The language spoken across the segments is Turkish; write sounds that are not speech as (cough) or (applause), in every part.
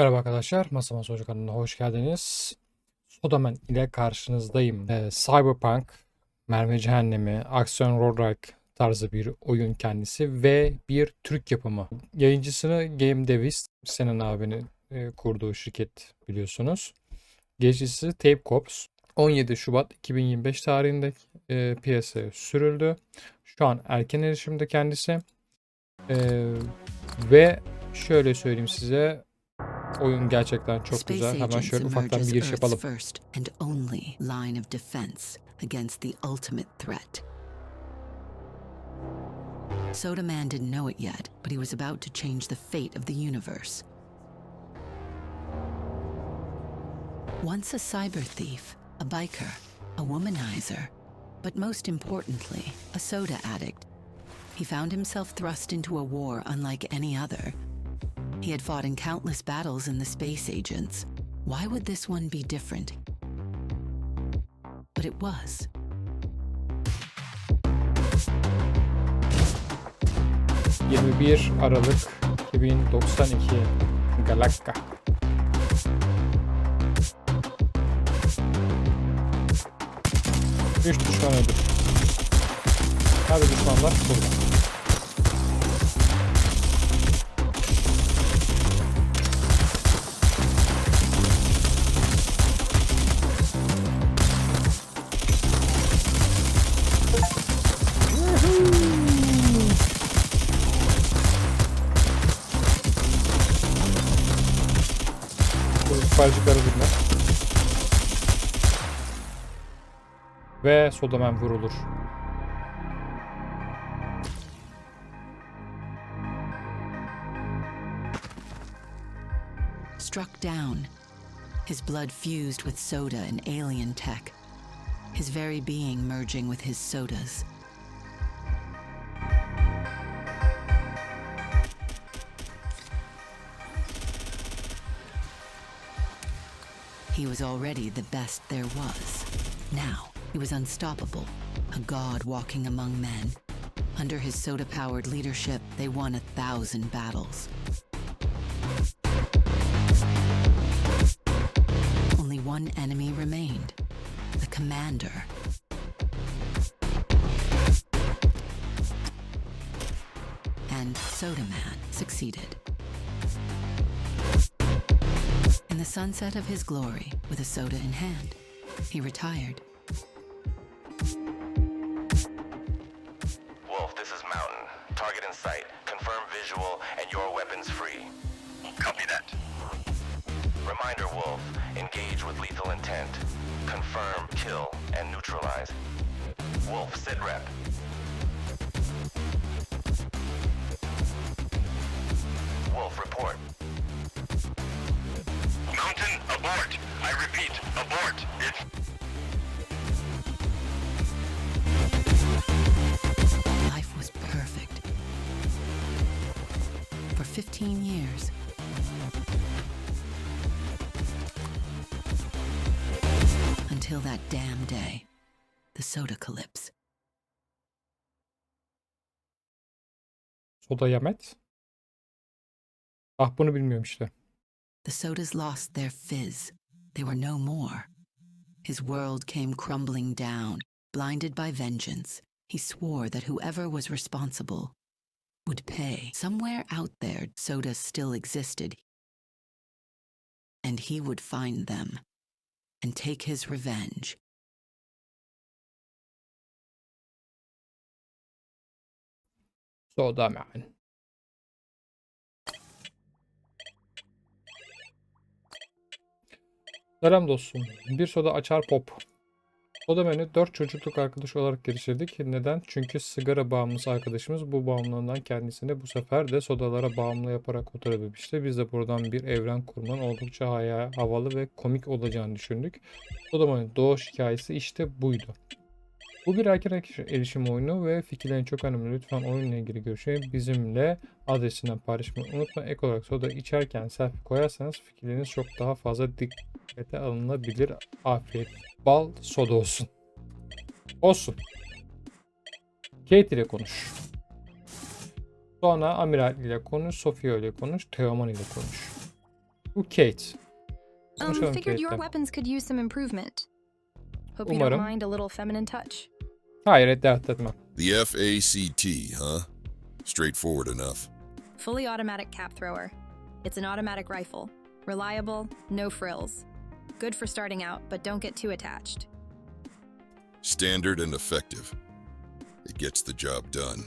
Merhaba arkadaşlar, Masa Masa Hoca kanalına hoş geldiniz. Sodaman ile karşınızdayım. Ee, Cyberpunk, Mermi Cehennemi, aksiyon roguelike tarzı bir oyun kendisi ve bir Türk yapımı. Yayıncısını Game Devis, Senan abinin e, kurduğu şirket biliyorsunuz. Geliştiricisi Tape Corps. 17 Şubat 2025 tarihinde e, piyasaya sürüldü. Şu an erken erişimde kendisi. Ee, ve şöyle söyleyeyim size Oyun gerçekten çok Space güzel. Hemen şöyle ufaktan bir giriş yapalım. first and only line of defense against the ultimate threat. Soda Man didn't know it yet, but he was about to change the fate of the universe. Once a cyber thief, a biker, a womanizer, but most importantly, a soda addict, he found himself thrust into a war unlike any other he had fought in countless battles in the space agents. Why would this one be different? But it was. ...21 Aralık 2092 Galakka. Üç düşman öldür. Nerede düşmanlar? Burada. Ve Sodaman vurulur. Struck down, his blood fused with soda and alien tech, his very being merging with his sodas. He was already the best there was. Now, he was unstoppable, a god walking among men. Under his soda powered leadership, they won a thousand battles. Only one enemy remained the commander. And Soda Man succeeded. In the sunset of his glory, with a soda in hand, he retired. Wolf, this is Mountain. Target in sight. Confirm visual and your weapons free. Copy that. Reminder, Wolf. Engage with lethal intent. Confirm, kill, and neutralize. Wolf, sit rep. Wolf, report. Mountain, abort. I repeat, abort. It's 15 years. Until that damn day. The soda calypse. Soda Yamet. Ah bunu bilmiyorum işte. The sodas lost their fizz. They were no more. His world came crumbling down. Blinded by vengeance, he swore that whoever was responsible would pay. Somewhere out there, sodas still existed. And he would find them and take his revenge. Soda Man. Selam dostum. Bir soda açar pop. Soda Man'i 4 çocukluk arkadaşı olarak geliştirdik. Neden? Çünkü sigara bağımlısı arkadaşımız bu bağımlılığından kendisini bu sefer de sodalara bağımlı yaparak kurtarabilmişti. Biz de buradan bir evren kurmanın oldukça havalı ve komik olacağını düşündük. Soda Man'in doğuş hikayesi işte buydu. Bu bir erken erişim oyunu ve fikirlerin çok önemli. Lütfen oyunla ilgili görüşmeyi bizimle adresinden paylaşmayı unutma. Ek olarak soda içerken selfie koyarsanız fikirleriniz çok daha fazla dikkate alınabilir. Afiyet. Bal soda olsun. Olsun. Kate ile konuş. Sonra Amiral ile konuş. Sofia ile konuş. Teoman ile konuş. Bu Kate. Um, figured your weapons could use some improvement. Hope you Umarım. don't mind a little feminine touch. Hayır dert etmem. The FACT, huh? Straightforward enough. Fully automatic cap thrower. It's an automatic rifle. Reliable, no frills. Good for starting out, but don't get too attached. Standard and effective. It gets the job done.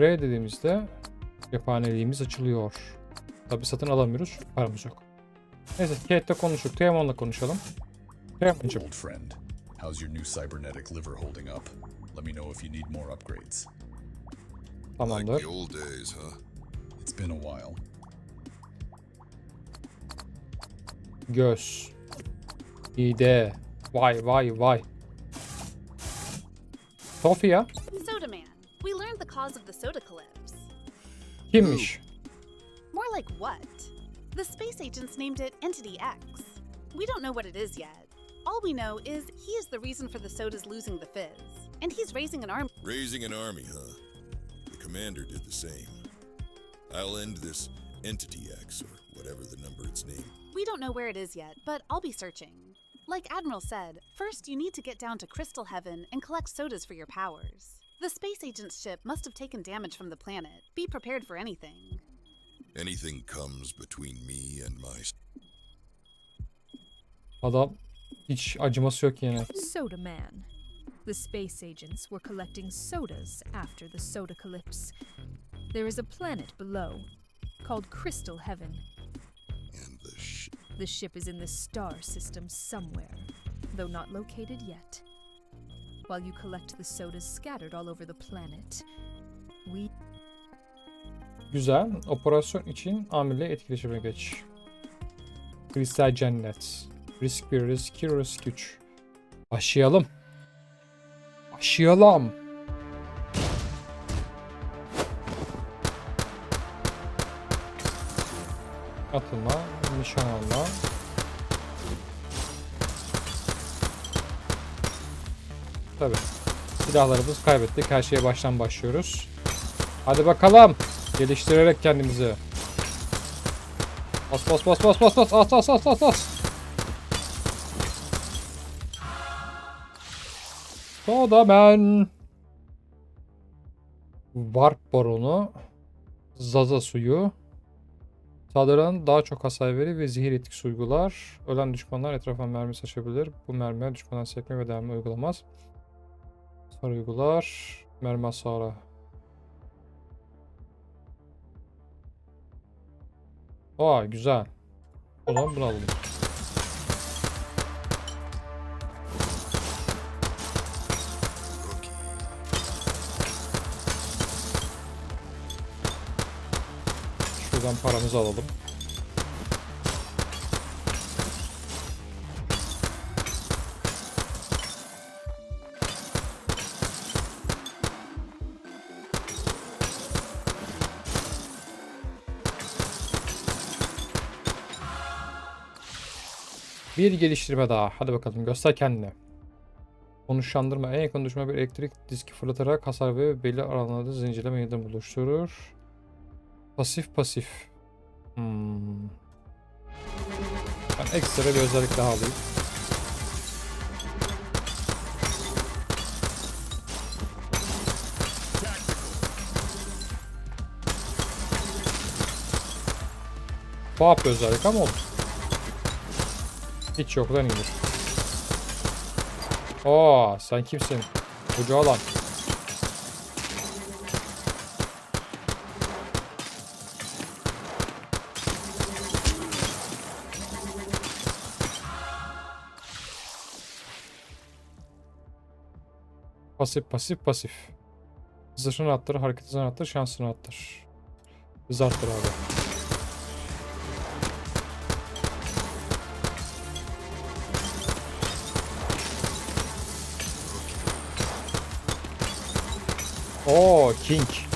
R dediğimizde cephaneliğimiz açılıyor. Tabi satın alamıyoruz çünkü paramız yok. Neyse Kate'le konuştuk. Teoman'la konuşalım. Teoman'cım Old friend, how's your new cybernetic liver holding up? Let me know if you need more upgrades. Like tamamdır. the old days, huh? It's been a while. Göz. İde. Vay vay vay. Sofia Soda Man. We learned the cause of the soda collapse. kimmiş? More like what? The space agents named it Entity X. We don't know what it is yet. All we know is he is the reason for the sodas losing the fizz. And he's raising an army. Raising an army, huh? The commander did the same. I'll end this Entity X, or whatever the number its name. We don't know where it is yet, but I'll be searching. Like Admiral said, first you need to get down to Crystal Heaven and collect sodas for your powers. The space agent's ship must have taken damage from the planet. Be prepared for anything. Anything comes between me and my Adam hiç acıması yok yine. Soda Man. The space agents were collecting sodas after the soda collapse. There is a planet below called Crystal Heaven. and the sh- The ship is in the star system somewhere, though not located yet. While you collect the sodas scattered all over the planet, we Güzel. Operasyon için amirle etkileşime geç. Kristal cennet. Risk 1, risk 2, risk 3. Aşıyalım. Aşıyalım. Atılma, nişan alma. Tabii. Silahlarımızı kaybettik. Her şeye baştan başlıyoruz. Hadi bakalım. Geliştirerek kendimizi. Bas bas bas bas bas bas as as as as as. Soda ben. Warp baronu. Zaza suyu. Saldıran daha çok hasar verir ve zehir etkisi uygular. Ölen düşmanlar etrafa mermi saçabilir. Bu mermiler düşmandan sekme ve delme uygulamaz. Hasar uygular. Mermi hasarı. Aa güzel. O zaman bunu alalım. Şuradan paramızı alalım. Bir geliştirme daha. Hadi bakalım göster kendini. Konuşlandırma en yakın düşme bir elektrik diski fırlatarak hasar ve belli alanlarda zincirleme yeniden buluşturur. Pasif pasif. Hmm. Ben ekstra bir özellik daha alayım. Bir özellik ama olur. Hiç yoktan iyidir. Oo, sen kimsin? Koca alan. Pasif pasif pasif. Zırhını arttır, hareket hızını arttır, şansını arttır. Hız arttır abi. Oo, King.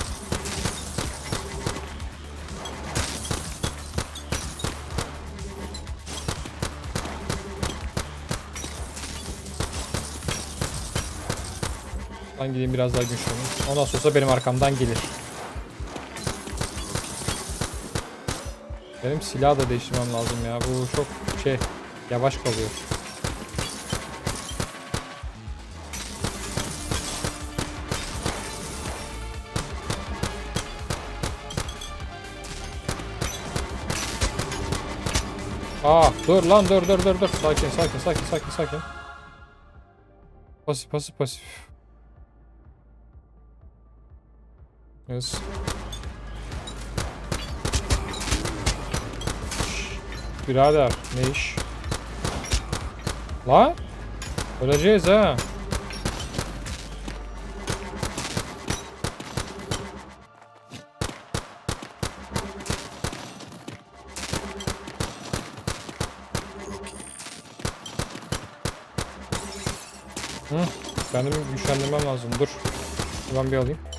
Ben gideyim biraz daha güçleneyim. Ondan sonra benim arkamdan gelir. Benim silahı da değiştirmem lazım ya. Bu çok şey yavaş kalıyor. Aa dur lan dur dur dur dur. Sakin sakin sakin sakin sakin. Pasif pasif pasif. Yes. Birader ne iş? La? Öleceğiz ha. Hı, kendimi güçlendirmem lazım. Dur. Ben bir alayım.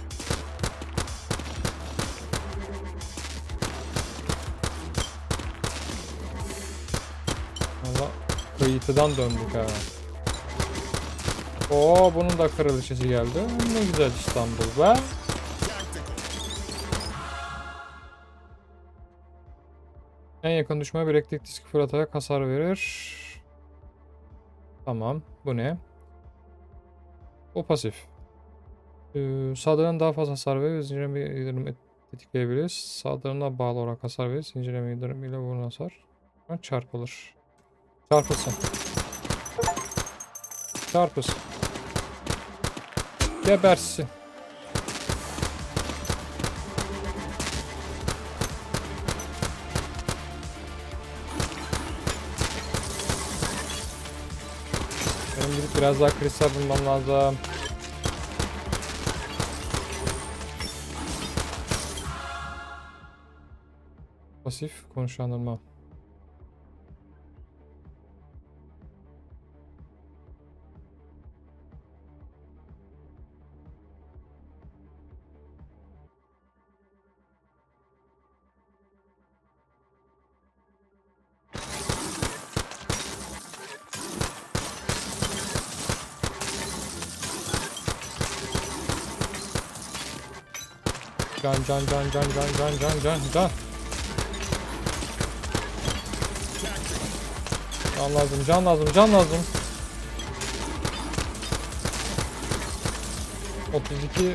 Kıyıtıdan döndük ha. Oo bunun da kraliçesi geldi. Ne güzel İstanbul be. En yakın düşmana bir elektrik diski fırlatarak hasar verir. Tamam. Bu ne? O pasif. Ee, saldırının daha fazla hasar verir. Zincirleme yıldırım et- tetikleyebilir. Saldırına bağlı olarak hasar verir. Zincirleme yıldırım ile vurulan hasar. Ha, Çarpılır. Çarpılsın. Çarpılsın. Gebersin. Benim gidip biraz daha kristal bulmam lazım. Pasif konuşlandırma. can can can can can can can can. Can lazım can lazım can lazım. 32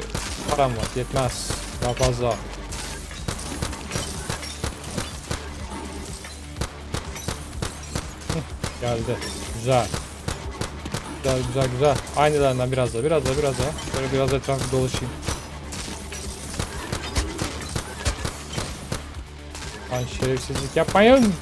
param var yetmez daha fazla. Geldi. Güzel. Güzel güzel güzel. Aynılarından biraz da biraz da biraz da. Böyle biraz etrafı dolaşayım. achei esses aqui apanhando.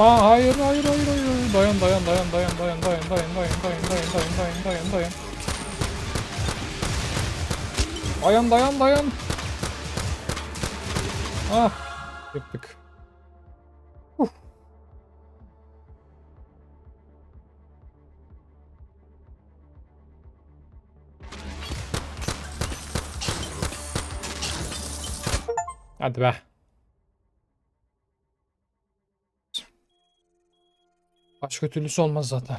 Yapma. Hayır, hayır, hayır, hayır. Dayan, dayan, dayan, dayan, dayan, dayan, dayan, dayan, dayan, dayan, dayan, dayan, dayan, dayan. Dayan, dayan, dayan. Ah, yırttık. Huh. Hadi be. Başka türlüsü olmaz zaten.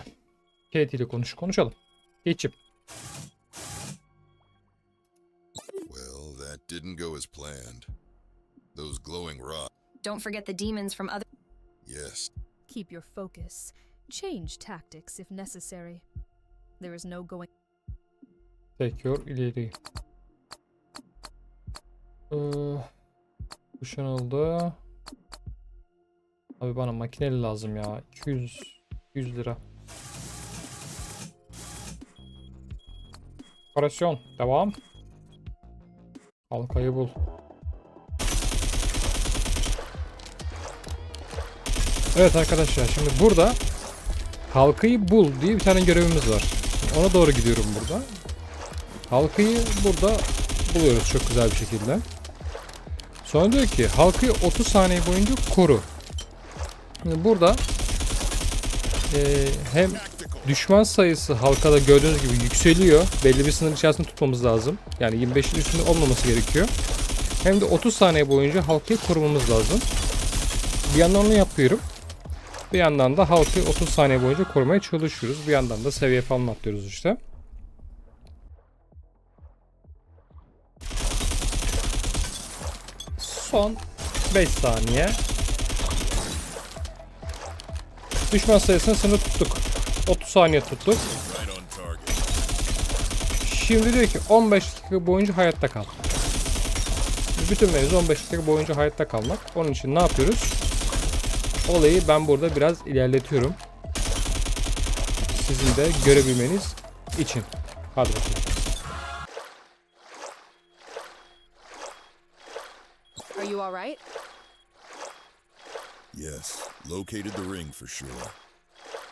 Kate ile konuş. Konuşalım. Geçip. Well, that didn't go as planned. Those glowing rocks. Don't forget the demons from other. Yes, Keep your focus. Change tactics if necessary. There is no going. Tekiyor ileri. Ee, kuşanıldı. Abi bana makineli lazım ya. 200 100 lira. Operasyon devam. Halkayı bul. Evet arkadaşlar şimdi burada halkayı bul diye bir tane görevimiz var. Ona doğru gidiyorum burada. Halkayı burada buluyoruz çok güzel bir şekilde. Sonra diyor ki halkayı 30 saniye boyunca koru. Şimdi burada eee, hem düşman sayısı halkada gördüğünüz gibi yükseliyor. Belli bir sınır içerisinde tutmamız lazım. Yani 25'in üstünde olmaması gerekiyor. Hem de 30 saniye boyunca halkayı korumamız lazım. Bir yandan onu yapıyorum. Bir yandan da halkı 30 saniye boyunca korumaya çalışıyoruz. Bir yandan da seviye falan atlıyoruz işte. Son 5 saniye. Düşman sayısını sınır tuttuk. 30 saniye tuttuk. Şimdi diyor ki 15 dakika boyunca hayatta kal. Bütün mevzu 15 dakika boyunca hayatta kalmak. Onun için ne yapıyoruz? Olayı ben burada biraz ilerletiyorum. Sizin de görebilmeniz için. Hadi bakalım. Are you alright? Yes, located the ring for sure.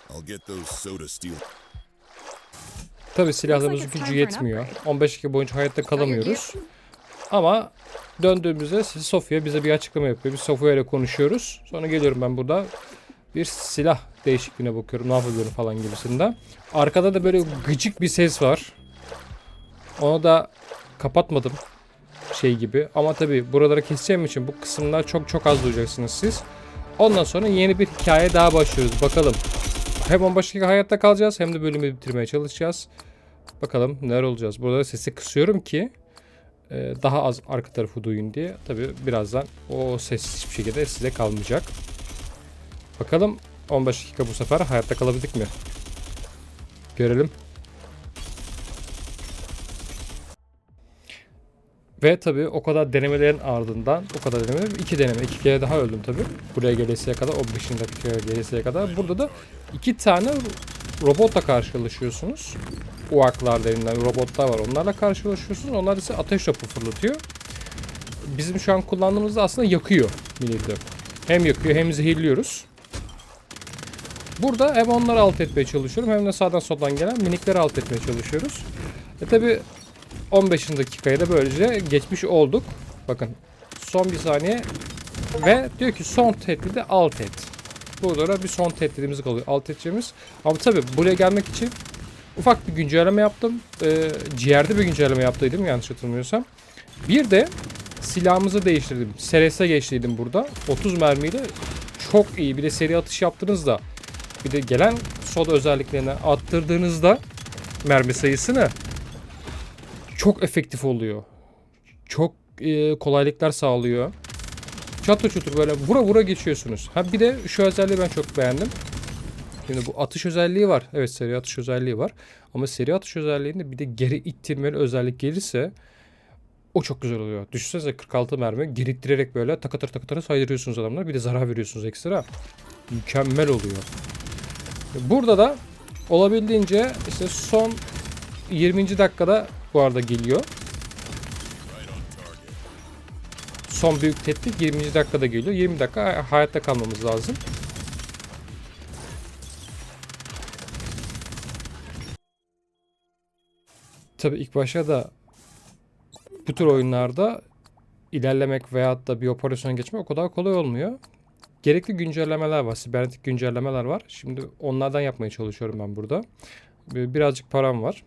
I'll get those soda steel. Tabi silahlarımızın gücü yetmiyor. upgrade. 15 dakika boyunca hayatta kalamıyoruz. Ama döndüğümüzde Sofya bize bir açıklama yapıyor. Biz Sofya ile konuşuyoruz. Sonra geliyorum ben burada bir silah değişikliğine bakıyorum. Ne yapabilirim falan gibisinden. Arkada da böyle gıcık bir ses var. Onu da kapatmadım şey gibi. Ama tabi buraları keseceğim için bu kısımlar çok çok az duyacaksınız siz. Ondan sonra yeni bir hikaye daha başlıyoruz. Bakalım. Hem 15 dakika hayatta kalacağız hem de bölümü bitirmeye çalışacağız. Bakalım neler olacağız. Burada sesi kısıyorum ki e, daha az arka tarafı duyun diye. Tabi birazdan o ses hiçbir şekilde size kalmayacak. Bakalım 15 dakika bu sefer hayatta kalabildik mi? Görelim. Ve tabi o kadar denemelerin ardından o kadar deneme iki deneme iki kere daha öldüm tabi. Buraya gelesiye kadar o 5. dakikaya gelesiye kadar. Burada da iki tane robotla karşılaşıyorsunuz. UAK'lar denilen robotlar var. Onlarla karşılaşıyorsunuz. Onlar ise ateş topu fırlatıyor. Bizim şu an kullandığımız da aslında yakıyor milleti. Hem yakıyor hem zehirliyoruz. Burada hem onları alt etmeye çalışıyorum hem de sağdan soldan gelen minikleri alt etmeye çalışıyoruz. E tabi 15. dakikayı da böylece geçmiş olduk. Bakın son bir saniye ve diyor ki son tehdidi alt et. Burada da bir son tehdidimiz kalıyor. Alt edeceğimiz. Ama tabi buraya gelmek için ufak bir güncelleme yaptım. Ee, ciğerde bir güncelleme yaptıydım yanlış hatırlamıyorsam. Bir de silahımızı değiştirdim. Seres'e geçtiydim burada. 30 mermiyle çok iyi. Bir de seri atış yaptığınızda bir de gelen soda özelliklerine attırdığınızda mermi sayısını çok efektif oluyor. Çok e, kolaylıklar sağlıyor. Çatı çutur böyle vura vura geçiyorsunuz. Ha bir de şu özelliği ben çok beğendim. Şimdi bu atış özelliği var. Evet seri atış özelliği var. Ama seri atış özelliğinde bir de geri ittirmeli özellik gelirse o çok güzel oluyor. Düşünsenize 46 mermi geri ittirerek böyle takatır takatır saydırıyorsunuz adamlar. Bir de zarar veriyorsunuz ekstra. Mükemmel oluyor. Burada da olabildiğince işte son 20. dakikada bu arada geliyor. Son büyük tehdit 20. dakikada geliyor. 20 dakika hayatta kalmamız lazım. Tabi ilk başta da bu tür oyunlarda ilerlemek veyahut da bir operasyon geçmek o kadar kolay olmuyor. Gerekli güncellemeler var. Sibernetik güncellemeler var. Şimdi onlardan yapmaya çalışıyorum ben burada. Birazcık param var.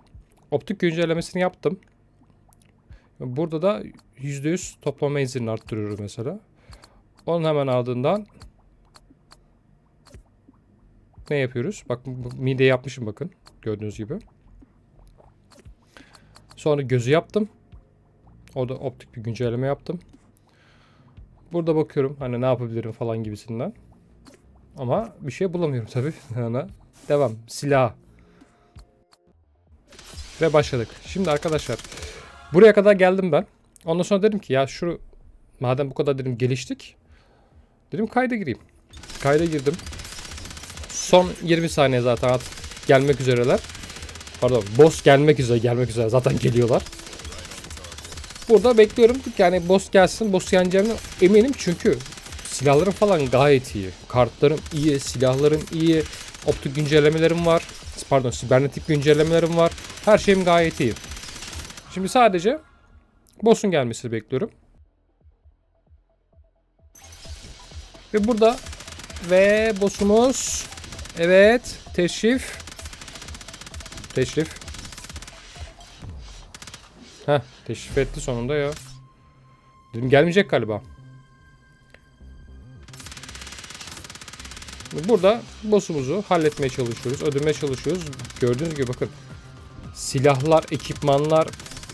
Optik güncellemesini yaptım. Burada da %100 toplama menziline arttırıyoruz mesela. Onun hemen ardından ne yapıyoruz? Bak mide yapmışım bakın. Gördüğünüz gibi. Sonra gözü yaptım. Orada optik bir güncelleme yaptım. Burada bakıyorum hani ne yapabilirim falan gibisinden. Ama bir şey bulamıyorum tabii. (laughs) Devam. Silah. Ve başladık. Şimdi arkadaşlar buraya kadar geldim ben. Ondan sonra dedim ki ya şu madem bu kadar dedim geliştik. Dedim kayda gireyim. Kayda girdim. Son 20 saniye zaten artık gelmek üzereler. Pardon boss gelmek üzere gelmek üzere zaten geliyorlar. Burada bekliyorum yani boss gelsin boss yeneceğime eminim çünkü silahlarım falan gayet iyi. Kartlarım iyi, silahlarım iyi, optik güncellemelerim var. Pardon sibernetik güncellemelerim var. Her şeyim gayet iyi. Şimdi sadece Boss'un gelmesini bekliyorum. Ve burada ve boss'umuz evet teşrif teşrif Heh teşrif etti sonunda ya. Dedim gelmeyecek galiba. Burada boss'umuzu halletmeye çalışıyoruz. Öldürmeye çalışıyoruz. Gördüğünüz gibi bakın. Silahlar, ekipmanlar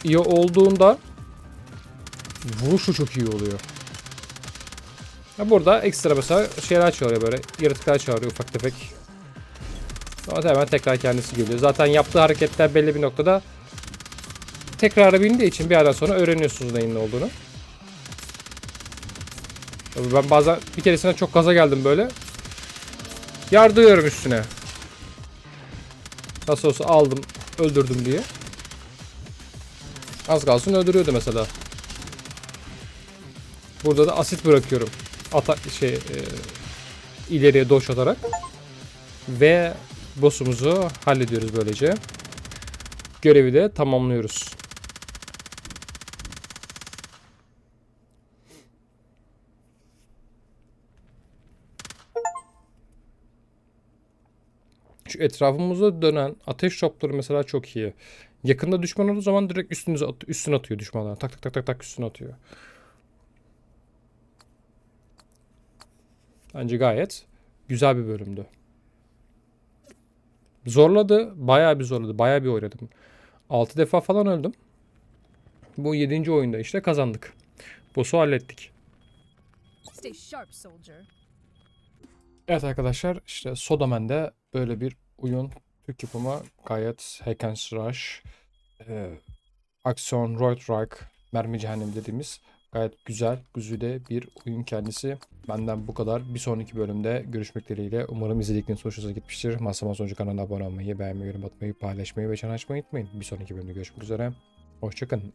iyi olduğunda vuruşu çok iyi oluyor. Ha burada ekstra mesela şeyler çağırıyor böyle. Yaratıklar çağırıyor ufak tefek. Ama hemen tekrar kendisi geliyor. Zaten yaptığı hareketler belli bir noktada tekrara bindiği için bir yerden sonra öğreniyorsunuz neyin ne olduğunu. Ben bazen bir keresine çok gaza geldim böyle. Yardırıyorum üstüne. Nasıl olsa aldım, öldürdüm diye. Az kalsın öldürüyordu mesela. Burada da asit bırakıyorum. Ata şey e, ileriye doş atarak. Ve boss'umuzu hallediyoruz böylece. Görevi de tamamlıyoruz. Şu etrafımızda dönen ateş topları mesela çok iyi. Yakında düşman olduğu zaman direkt üstünüze at üstüne atıyor düşmanlar. Tak tak tak tak tak üstüne atıyor. Bence gayet güzel bir bölümdü. Zorladı. Bayağı bir zorladı. Bayağı bir oynadım. 6 defa falan öldüm. Bu 7. oyunda işte kazandık. Boss'u hallettik. Evet arkadaşlar işte Sodaman'de böyle bir oyun Türk yapımı gayet hack and slash e, aksiyon, roguelike, mermi cehennemi dediğimiz gayet güzel, güzide bir oyun kendisi. Benden bu kadar. Bir sonraki bölümde görüşmek dileğiyle. Umarım izledikleriniz hoşunuza gitmiştir. Masama Sonucu kanalına abone olmayı, beğenmeyi, yorum atmayı, paylaşmayı ve çan açmayı unutmayın. Bir sonraki bölümde görüşmek üzere. Hoşçakalın.